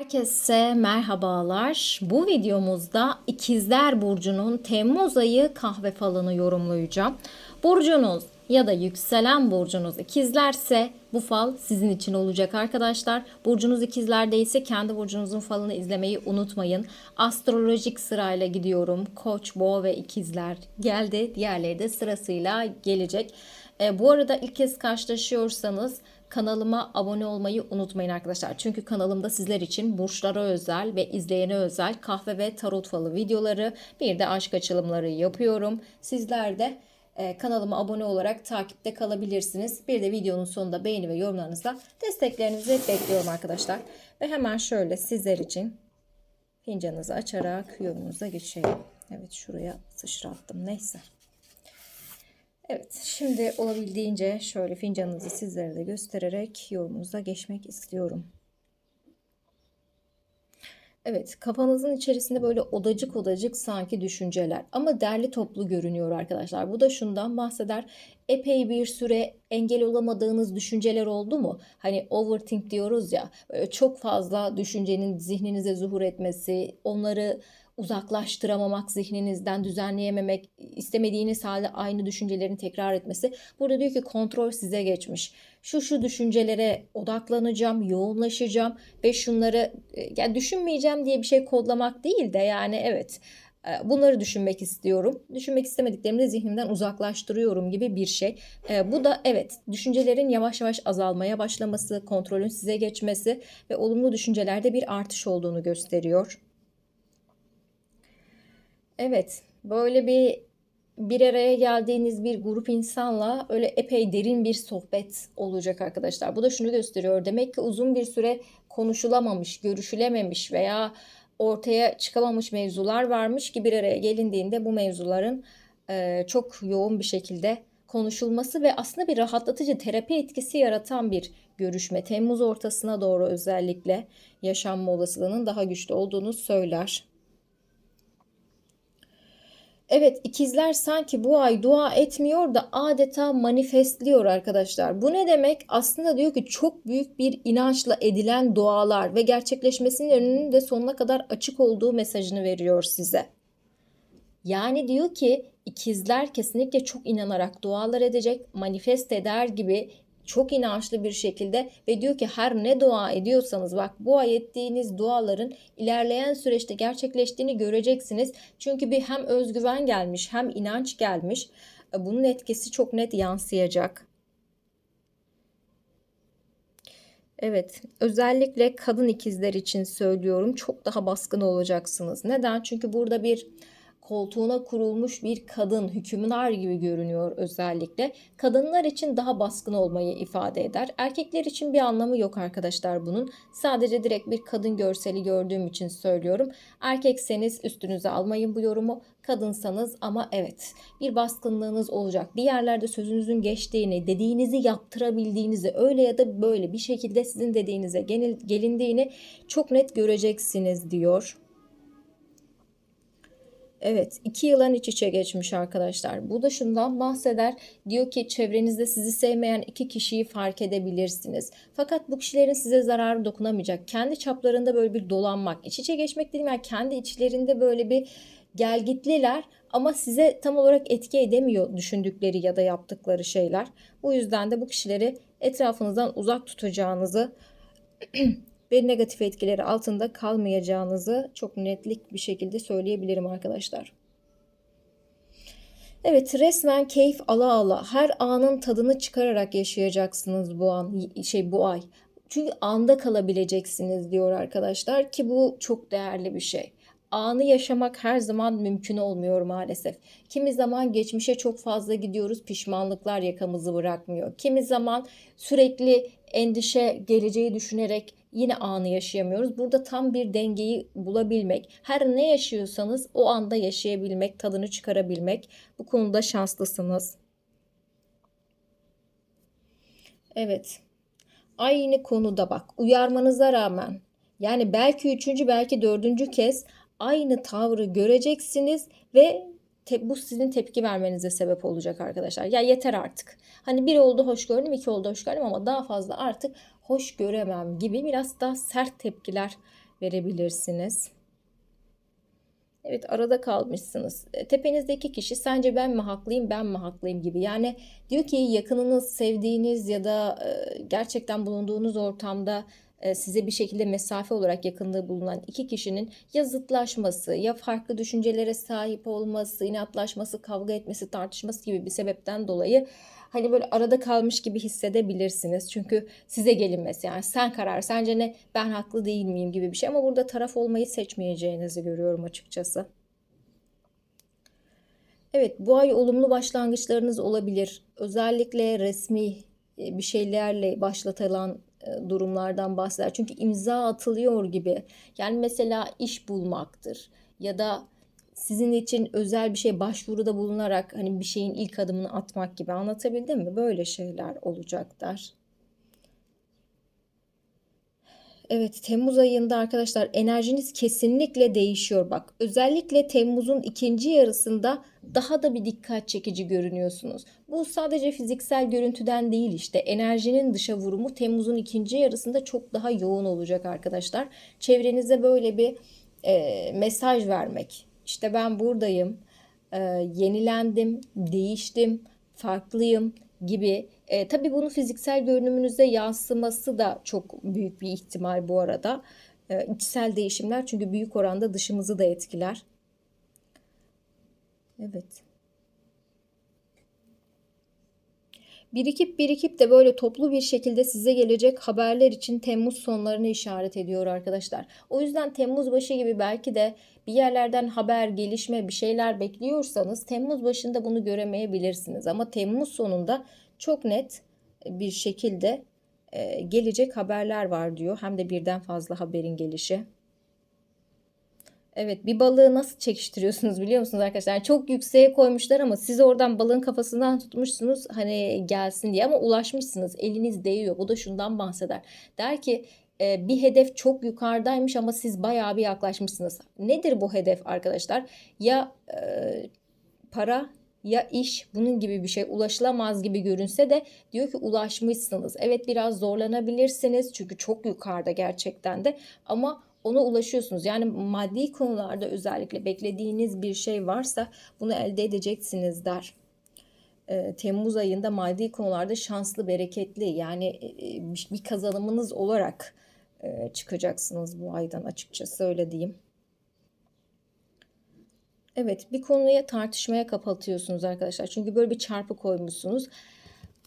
Herkese merhabalar. Bu videomuzda İkizler Burcu'nun Temmuz ayı kahve falını yorumlayacağım. Burcunuz ya da yükselen burcunuz ikizlerse bu fal sizin için olacak arkadaşlar. Burcunuz ikizlerdeyse kendi burcunuzun falını izlemeyi unutmayın. Astrolojik sırayla gidiyorum. Koç, boğa ve ikizler geldi. Diğerleri de sırasıyla gelecek. E, bu arada ilk kez karşılaşıyorsanız kanalıma abone olmayı unutmayın arkadaşlar. Çünkü kanalımda sizler için burçlara özel ve izleyene özel kahve ve tarot falı videoları bir de aşk açılımları yapıyorum. Sizler de e, kanalıma abone olarak takipte kalabilirsiniz. Bir de videonun sonunda beğeni ve yorumlarınızla desteklerinizi bekliyorum arkadaşlar. Ve hemen şöyle sizler için fincanınızı açarak yorumunuza geçeyim. Evet şuraya sıçrattım neyse. Evet, şimdi olabildiğince şöyle fincanınızı sizlere de göstererek yorumunuza geçmek istiyorum. Evet, kafanızın içerisinde böyle odacık odacık sanki düşünceler ama derli toplu görünüyor arkadaşlar. Bu da şundan bahseder. Epey bir süre engel olamadığınız düşünceler oldu mu? Hani overthink diyoruz ya, çok fazla düşüncenin zihninize zuhur etmesi, onları uzaklaştıramamak, zihninizden düzenleyememek, istemediğiniz halde aynı düşüncelerin tekrar etmesi. Burada diyor ki kontrol size geçmiş. Şu şu düşüncelere odaklanacağım, yoğunlaşacağım ve şunları yani düşünmeyeceğim diye bir şey kodlamak değil de yani evet bunları düşünmek istiyorum. Düşünmek istemediklerimi de zihnimden uzaklaştırıyorum gibi bir şey. Bu da evet düşüncelerin yavaş yavaş azalmaya başlaması, kontrolün size geçmesi ve olumlu düşüncelerde bir artış olduğunu gösteriyor. Evet, böyle bir bir araya geldiğiniz bir grup insanla öyle epey derin bir sohbet olacak arkadaşlar. Bu da şunu gösteriyor. Demek ki uzun bir süre konuşulamamış, görüşülememiş veya ortaya çıkamamış mevzular varmış ki bir araya gelindiğinde bu mevzuların e, çok yoğun bir şekilde konuşulması ve aslında bir rahatlatıcı terapi etkisi yaratan bir görüşme. Temmuz ortasına doğru özellikle yaşanma olasılığının daha güçlü olduğunu söyler. Evet ikizler sanki bu ay dua etmiyor da adeta manifestliyor arkadaşlar. Bu ne demek? Aslında diyor ki çok büyük bir inançla edilen dualar ve gerçekleşmesinin önünün de sonuna kadar açık olduğu mesajını veriyor size. Yani diyor ki ikizler kesinlikle çok inanarak dualar edecek, manifest eder gibi çok inançlı bir şekilde ve diyor ki her ne dua ediyorsanız bak bu ay ettiğiniz duaların ilerleyen süreçte gerçekleştiğini göreceksiniz. Çünkü bir hem özgüven gelmiş hem inanç gelmiş. E, bunun etkisi çok net yansıyacak. Evet, özellikle kadın ikizler için söylüyorum. Çok daha baskın olacaksınız. Neden? Çünkü burada bir koltuğuna kurulmuş bir kadın hükümdar gibi görünüyor özellikle. Kadınlar için daha baskın olmayı ifade eder. Erkekler için bir anlamı yok arkadaşlar bunun. Sadece direkt bir kadın görseli gördüğüm için söylüyorum. Erkekseniz üstünüze almayın bu yorumu. Kadınsanız ama evet bir baskınlığınız olacak. Bir yerlerde sözünüzün geçtiğini, dediğinizi yaptırabildiğinizi öyle ya da böyle bir şekilde sizin dediğinize gelindiğini çok net göreceksiniz diyor. Evet, iki yılan iç içe geçmiş arkadaşlar. Bu da şundan bahseder. Diyor ki çevrenizde sizi sevmeyen iki kişiyi fark edebilirsiniz. Fakat bu kişilerin size zararı dokunamayacak. Kendi çaplarında böyle bir dolanmak, iç içe geçmek değil yani kendi içlerinde böyle bir gelgitliler ama size tam olarak etki edemiyor düşündükleri ya da yaptıkları şeyler. Bu yüzden de bu kişileri etrafınızdan uzak tutacağınızı ve negatif etkileri altında kalmayacağınızı çok netlik bir şekilde söyleyebilirim arkadaşlar. Evet resmen keyif ala ala her anın tadını çıkararak yaşayacaksınız bu an şey bu ay. Çünkü anda kalabileceksiniz diyor arkadaşlar ki bu çok değerli bir şey anı yaşamak her zaman mümkün olmuyor maalesef. Kimi zaman geçmişe çok fazla gidiyoruz, pişmanlıklar yakamızı bırakmıyor. Kimi zaman sürekli endişe, geleceği düşünerek yine anı yaşayamıyoruz. Burada tam bir dengeyi bulabilmek, her ne yaşıyorsanız o anda yaşayabilmek, tadını çıkarabilmek. Bu konuda şanslısınız. Evet. Aynı konuda bak uyarmanıza rağmen yani belki üçüncü belki dördüncü kez aynı tavrı göreceksiniz ve te- bu sizin tepki vermenize sebep olacak arkadaşlar. Ya yeter artık. Hani bir oldu hoş gördüm, iki oldu hoş gördüm ama daha fazla artık hoş göremem gibi biraz daha sert tepkiler verebilirsiniz. Evet arada kalmışsınız. E, Tepenizdeki kişi sence ben mi haklıyım ben mi haklıyım gibi. Yani diyor ki yakınınız, sevdiğiniz ya da e, gerçekten bulunduğunuz ortamda e, size bir şekilde mesafe olarak yakınlığı bulunan iki kişinin ya zıtlaşması ya farklı düşüncelere sahip olması, inatlaşması, kavga etmesi, tartışması gibi bir sebepten dolayı hani böyle arada kalmış gibi hissedebilirsiniz. Çünkü size gelinmesi yani sen karar sence ne ben haklı değil miyim gibi bir şey ama burada taraf olmayı seçmeyeceğinizi görüyorum açıkçası. Evet, bu ay olumlu başlangıçlarınız olabilir. Özellikle resmi e, bir şeylerle başlatılan e, durumlardan bahseder. Çünkü imza atılıyor gibi. Yani mesela iş bulmaktır ya da sizin için özel bir şey başvuruda bulunarak hani bir şeyin ilk adımını atmak gibi anlatabildim mi? Böyle şeyler olacaklar. Evet, Temmuz ayında arkadaşlar enerjiniz kesinlikle değişiyor bak. Özellikle Temmuz'un ikinci yarısında daha da bir dikkat çekici görünüyorsunuz. Bu sadece fiziksel görüntüden değil işte. Enerjinin dışa vurumu Temmuz'un ikinci yarısında çok daha yoğun olacak arkadaşlar. Çevrenize böyle bir e, mesaj vermek. İşte ben buradayım, e, yenilendim, değiştim, farklıyım gibi. E, tabii bunu fiziksel görünümünüze yansıması da çok büyük bir ihtimal bu arada. E, içsel değişimler çünkü büyük oranda dışımızı da etkiler. Evet. Birikip birikip de böyle toplu bir şekilde size gelecek haberler için Temmuz sonlarını işaret ediyor arkadaşlar. O yüzden Temmuz başı gibi belki de bir yerlerden haber, gelişme, bir şeyler bekliyorsanız Temmuz başında bunu göremeyebilirsiniz. Ama Temmuz sonunda çok net bir şekilde e, gelecek haberler var diyor. Hem de birden fazla haberin gelişi. Evet bir balığı nasıl çekiştiriyorsunuz biliyor musunuz arkadaşlar? Yani çok yükseğe koymuşlar ama siz oradan balığın kafasından tutmuşsunuz hani gelsin diye ama ulaşmışsınız. Eliniz değiyor. Bu da şundan bahseder. Der ki e, bir hedef çok yukarıdaymış ama siz bayağı bir yaklaşmışsınız. Nedir bu hedef arkadaşlar? Ya e, para ya iş bunun gibi bir şey ulaşılamaz gibi görünse de diyor ki ulaşmışsınız. Evet biraz zorlanabilirsiniz çünkü çok yukarıda gerçekten de ama ona ulaşıyorsunuz. Yani maddi konularda özellikle beklediğiniz bir şey varsa bunu elde edeceksiniz der. E, Temmuz ayında maddi konularda şanslı, bereketli yani e, bir kazanımınız olarak e, çıkacaksınız bu aydan açıkçası öyle diyeyim. Evet bir konuya tartışmaya kapatıyorsunuz arkadaşlar. Çünkü böyle bir çarpı koymuşsunuz.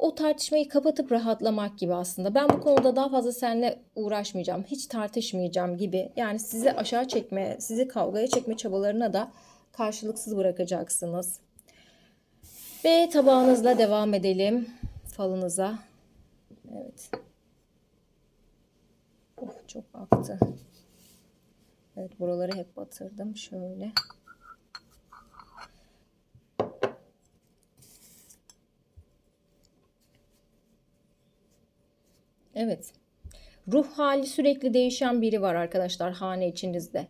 O tartışmayı kapatıp rahatlamak gibi aslında. Ben bu konuda daha fazla seninle uğraşmayacağım. Hiç tartışmayacağım gibi. Yani sizi aşağı çekme, sizi kavgaya çekme çabalarına da karşılıksız bırakacaksınız. Ve tabağınızla devam edelim falınıza. Evet. Of çok aktı. Evet buraları hep batırdım. Şöyle. Evet. Ruh hali sürekli değişen biri var arkadaşlar hane içinizde.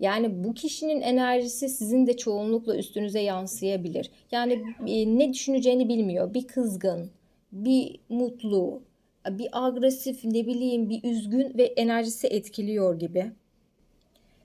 Yani bu kişinin enerjisi sizin de çoğunlukla üstünüze yansıyabilir. Yani e, ne düşüneceğini bilmiyor. Bir kızgın, bir mutlu, bir agresif, ne bileyim bir üzgün ve enerjisi etkiliyor gibi.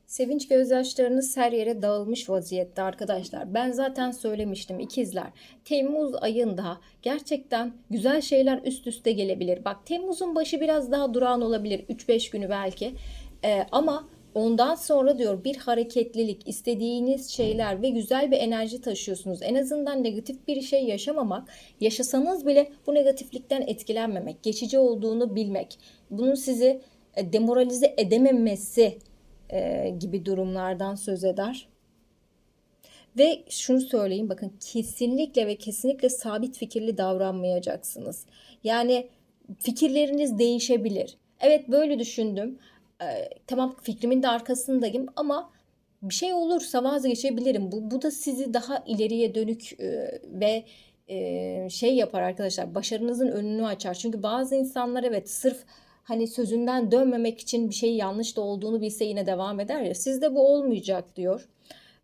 Sevinç gözyaşlarınız her yere dağılmış vaziyette arkadaşlar. Ben zaten söylemiştim ikizler. Temmuz ayında gerçekten güzel şeyler üst üste gelebilir. Bak Temmuz'un başı biraz daha durağan olabilir. 3-5 günü belki. Ee, ama Ondan sonra diyor bir hareketlilik, istediğiniz şeyler ve güzel bir enerji taşıyorsunuz. En azından negatif bir şey yaşamamak, yaşasanız bile bu negatiflikten etkilenmemek, geçici olduğunu bilmek, bunun sizi e, demoralize edememesi e, gibi durumlardan söz eder. Ve şunu söyleyeyim bakın kesinlikle ve kesinlikle sabit fikirli davranmayacaksınız. Yani fikirleriniz değişebilir. Evet böyle düşündüm. Ee, tamam fikrimin de arkasındayım ama bir şey olursa vazgeçebilirim. Bu, bu da sizi daha ileriye dönük e, ve e, şey yapar arkadaşlar. Başarınızın önünü açar. Çünkü bazı insanlar evet sırf hani sözünden dönmemek için bir şey yanlış da olduğunu bilse yine devam eder ya. Sizde bu olmayacak diyor.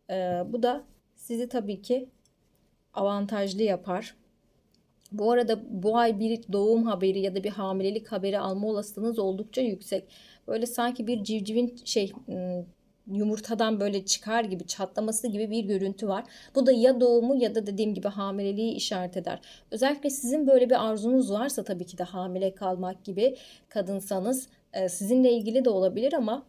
Ee, bu da sizi tabii ki avantajlı yapar. Bu arada bu ay bir doğum haberi ya da bir hamilelik haberi alma olasılığınız oldukça yüksek. Böyle sanki bir civcivin şey ım, yumurtadan böyle çıkar gibi çatlaması gibi bir görüntü var. Bu da ya doğumu ya da dediğim gibi hamileliği işaret eder. Özellikle sizin böyle bir arzunuz varsa tabii ki de hamile kalmak gibi kadınsanız e, sizinle ilgili de olabilir ama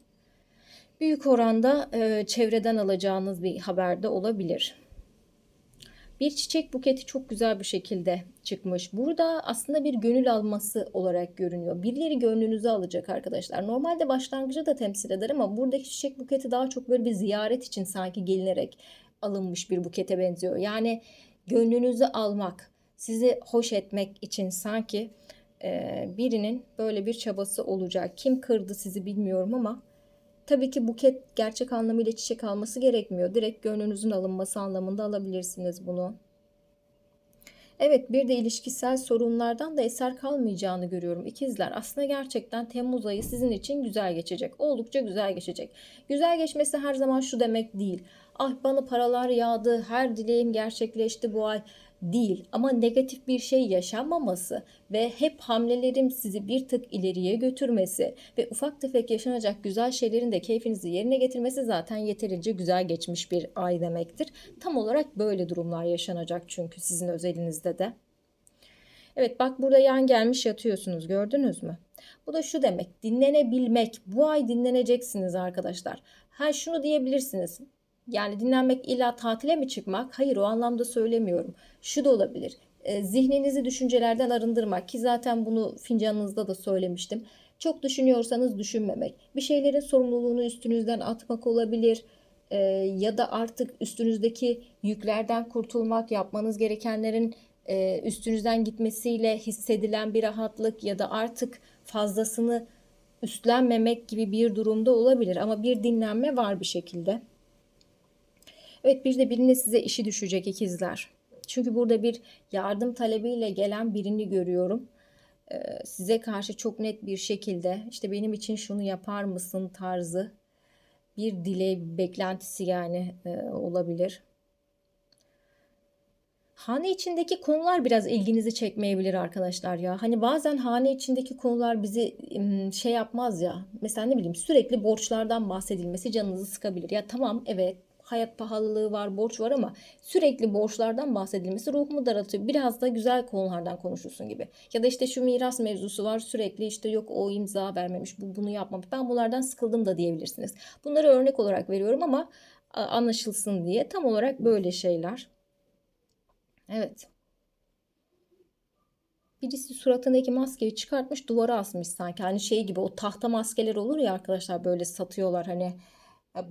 büyük oranda e, çevreden alacağınız bir haber de olabilir. Bir çiçek buketi çok güzel bir şekilde çıkmış. Burada aslında bir gönül alması olarak görünüyor. Birileri gönlünüzü alacak arkadaşlar. Normalde başlangıcı da temsil eder ama buradaki çiçek buketi daha çok böyle bir ziyaret için sanki gelinerek alınmış bir bukete benziyor. Yani gönlünüzü almak, sizi hoş etmek için sanki birinin böyle bir çabası olacak. Kim kırdı sizi bilmiyorum ama Tabii ki buket gerçek anlamıyla çiçek alması gerekmiyor. Direkt gönlünüzün alınması anlamında alabilirsiniz bunu. Evet bir de ilişkisel sorunlardan da eser kalmayacağını görüyorum. İkizler aslında gerçekten Temmuz ayı sizin için güzel geçecek. Oldukça güzel geçecek. Güzel geçmesi her zaman şu demek değil. Ah bana paralar yağdı, her dileğim gerçekleşti bu ay değil ama negatif bir şey yaşanmaması ve hep hamlelerim sizi bir tık ileriye götürmesi ve ufak tefek yaşanacak güzel şeylerin de keyfinizi yerine getirmesi zaten yeterince güzel geçmiş bir ay demektir. Tam olarak böyle durumlar yaşanacak çünkü sizin özelinizde de. Evet bak burada yan gelmiş yatıyorsunuz gördünüz mü? Bu da şu demek dinlenebilmek. Bu ay dinleneceksiniz arkadaşlar. Ha şunu diyebilirsiniz. Yani dinlenmek illa tatile mi çıkmak? Hayır o anlamda söylemiyorum. Şu da olabilir. E, zihninizi düşüncelerden arındırmak ki zaten bunu fincanınızda da söylemiştim. Çok düşünüyorsanız düşünmemek. Bir şeylerin sorumluluğunu üstünüzden atmak olabilir. E, ya da artık üstünüzdeki yüklerden kurtulmak, yapmanız gerekenlerin e, üstünüzden gitmesiyle hissedilen bir rahatlık ya da artık fazlasını üstlenmemek gibi bir durumda olabilir. Ama bir dinlenme var bir şekilde. Evet bir de birine size işi düşecek ikizler. Çünkü burada bir yardım talebiyle gelen birini görüyorum. Ee, size karşı çok net bir şekilde işte benim için şunu yapar mısın tarzı bir dile beklentisi yani e, olabilir. Hane içindeki konular biraz ilginizi çekmeyebilir arkadaşlar ya. Hani bazen hane içindeki konular bizi şey yapmaz ya. Mesela ne bileyim sürekli borçlardan bahsedilmesi canınızı sıkabilir. Ya tamam evet hayat pahalılığı var, borç var ama sürekli borçlardan bahsedilmesi ruhumu daraltıyor. Biraz da güzel konulardan konuşulsun gibi. Ya da işte şu miras mevzusu var sürekli işte yok o imza vermemiş, bu bunu yapmamış. Ben bunlardan sıkıldım da diyebilirsiniz. Bunları örnek olarak veriyorum ama anlaşılsın diye tam olarak böyle şeyler. Evet. Birisi suratındaki maskeyi çıkartmış duvara asmış sanki. Hani şey gibi o tahta maskeler olur ya arkadaşlar böyle satıyorlar hani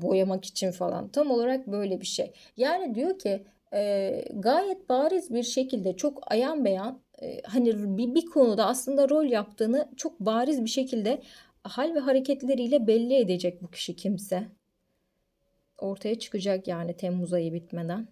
boyamak için falan. Tam olarak böyle bir şey. Yani diyor ki e, gayet bariz bir şekilde çok ayan beyan e, hani bir, bir konuda aslında rol yaptığını çok bariz bir şekilde hal ve hareketleriyle belli edecek bu kişi kimse. Ortaya çıkacak yani Temmuz ayı bitmeden.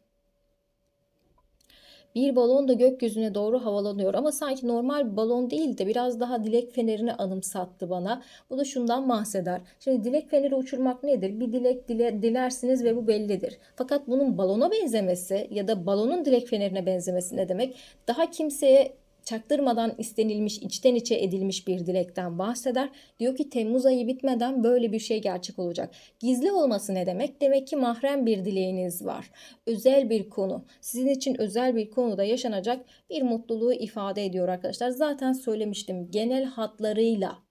Bir balon da gökyüzüne doğru havalanıyor ama sanki normal bir balon değil de biraz daha dilek fenerini anımsattı bana. Bu da şundan bahseder. Şimdi dilek feneri uçurmak nedir? Bir dilek dile, dilersiniz ve bu bellidir. Fakat bunun balona benzemesi ya da balonun dilek fenerine benzemesi ne demek? Daha kimseye çaktırmadan istenilmiş, içten içe edilmiş bir dilekten bahseder. Diyor ki Temmuz ayı bitmeden böyle bir şey gerçek olacak. Gizli olması ne demek? Demek ki mahrem bir dileğiniz var. Özel bir konu. Sizin için özel bir konuda yaşanacak bir mutluluğu ifade ediyor arkadaşlar. Zaten söylemiştim genel hatlarıyla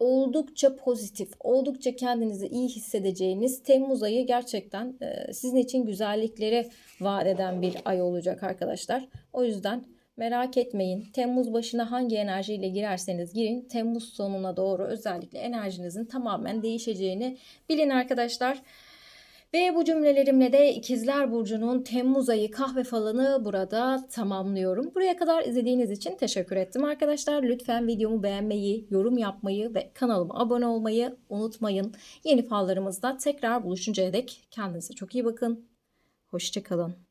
oldukça pozitif, oldukça kendinizi iyi hissedeceğiniz Temmuz ayı gerçekten sizin için güzellikleri vaat eden bir ay olacak arkadaşlar. O yüzden Merak etmeyin. Temmuz başına hangi enerjiyle girerseniz girin. Temmuz sonuna doğru özellikle enerjinizin tamamen değişeceğini bilin arkadaşlar. Ve bu cümlelerimle de İkizler Burcu'nun Temmuz ayı kahve falanı burada tamamlıyorum. Buraya kadar izlediğiniz için teşekkür ettim arkadaşlar. Lütfen videomu beğenmeyi, yorum yapmayı ve kanalıma abone olmayı unutmayın. Yeni fallarımızda tekrar buluşuncaya dek kendinize çok iyi bakın. Hoşçakalın.